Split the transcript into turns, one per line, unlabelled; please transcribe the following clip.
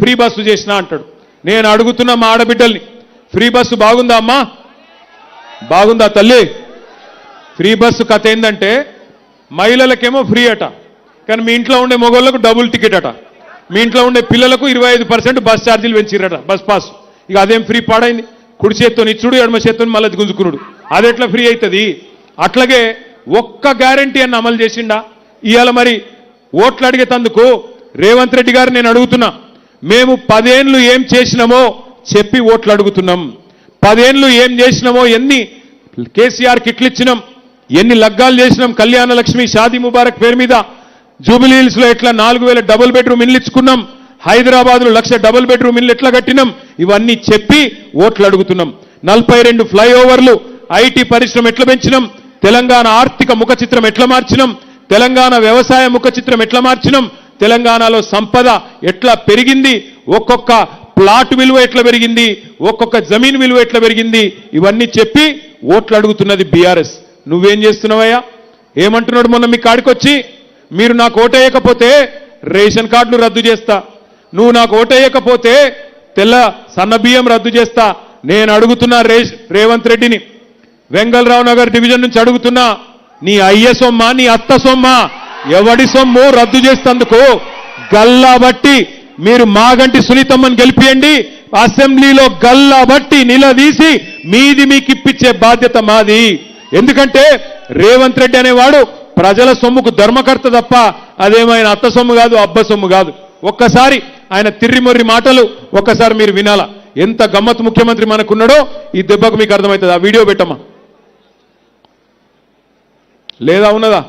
Free bus చేసిన అంటాడు. నేను అడుగుతున్న మా ఆడబిడ్డల్ని ఫ్రీ బస్సు బాగుందా అమ్మా? బాగుందా తల్లి. ఫ్రీ బస్సు కథ ఏంటంటే మహిళలకేమో ఫ్రీ అట కానీ మీ ఇంట్లో ఉండే మగవాళ్ళకు డబుల్ టికెట్ అట. మీ ఇంట్లో ఉండే పిల్లలకు ఇరవై ఐదు పర్సెంట్ బస్ ఛార్జీలు పెంచిరట బస్ పాస్. ఇక అదేం ఫ్రీ పాడైంది? కుడి చేత్తో ఇచ్చుడు ఎడమ చేత్తో మళ్ళీ గుంజుకునుడు. అది ఎట్లా ఫ్రీ అవుతుంది అట్లాగే ఒక్క గ్యారంటీ అని అమలు చేసిండా? ఇవాళ మరి ఓట్లు అడిగే తందుకు రేవంత్ రెడ్డి గారు నేను అడుగుతున్నా. మేము పదేండ్లు ఏం చేసినామో చెప్పి ఓట్లు అడుగుతున్నాం. పదేండ్లు ఏం చేసినామో ఎన్ని కేసీఆర్ కిట్లు ఇచ్చినాం. ఎన్ని లగ్గాలు చేసినాం కళ్యాణ లక్ష్మి షాదీ ముబారక్ పేరు మీద. జూబిలీ ఎట్లా నాలుగు వేల డబుల్ బెడ్రూమ్ ఇల్లు ఇచ్చుకున్నాం. హైదరాబాద్లో లక్ష డబుల్ బెడ్రూమ్ ఇల్లు ఎట్లా కట్టినాం? ఇవన్నీ చెప్పి ఓట్లు అడుగుతున్నాం. నలభై రెండు ఫ్లైఓవర్లు ఐటీ పరిశ్రమ ఎట్లా పెంచినాం? తెలంగాణ ఆర్థిక ముఖ చిత్రం ఎట్లా మార్చినాం? తెలంగాణ వ్యవసాయ ముఖ చిత్రం ఎట్లా మార్చినాం? తెలంగాణలో సంపద ఎట్లా పెరిగింది? ఒక్కొక్క ప్లాట్ విలువ ఎట్లా పెరిగింది? ఒక్కొక్క జమీన్ విలువ ఎట్లా పెరిగింది? ఇవన్నీ చెప్పి ఓట్లు అడుగుతున్నది బీఆర్ఎస్. నువ్వేం చేస్తున్నావయ్యా? ఏమంటున్నాడు మొన్న మీ కాడికొచ్చి? మీరు నాకు ఓటేయకపోతే రేషన్ కార్డులు రద్దు చేస్తా. నువ్వు నాకు ఓటేయకపోతే తెల్ల సన్న బియ్యం రద్దు చేస్తా. నేను అడుగుతున్నా రే రేవంత్ రెడ్డిని. వెంగళరావు నగర్ డివిజన్ నుంచి అడుగుతున్నా. నీ అయ్య సొమ్మ నీ అత్త సొమ్మ. ఎవడి సొమ్ము రద్దు చేసినందుకు గల్లా బట్టి. మీరు మాగంటి సునీతమ్మని గెలిపియండి. అసెంబ్లీలో గల్లా బట్టి నిలదీసి మీది మీకు ఇప్పించే బాధ్యత మాది. ఎందుకంటే రేవంత్ రెడ్డి అనేవాడు ప్రజల సొమ్ముకు ధర్మకర్త తప్ప అదేమైనా అత్త సొమ్ము కాదు అబ్బ సొమ్ము కాదు. ఒక్కసారి ఆయన తిర్రిమొర్రి మాటలు ఒక్కసారి మీరు వినాలా? ఎంత గమ్మత్ ముఖ్యమంత్రి మనకున్నాడో ఈ దెబ్బకు మీకు అర్థమవుతుంది? ఆ వీడియో పెట్టమ్మా. లేదా ఉన్నదా?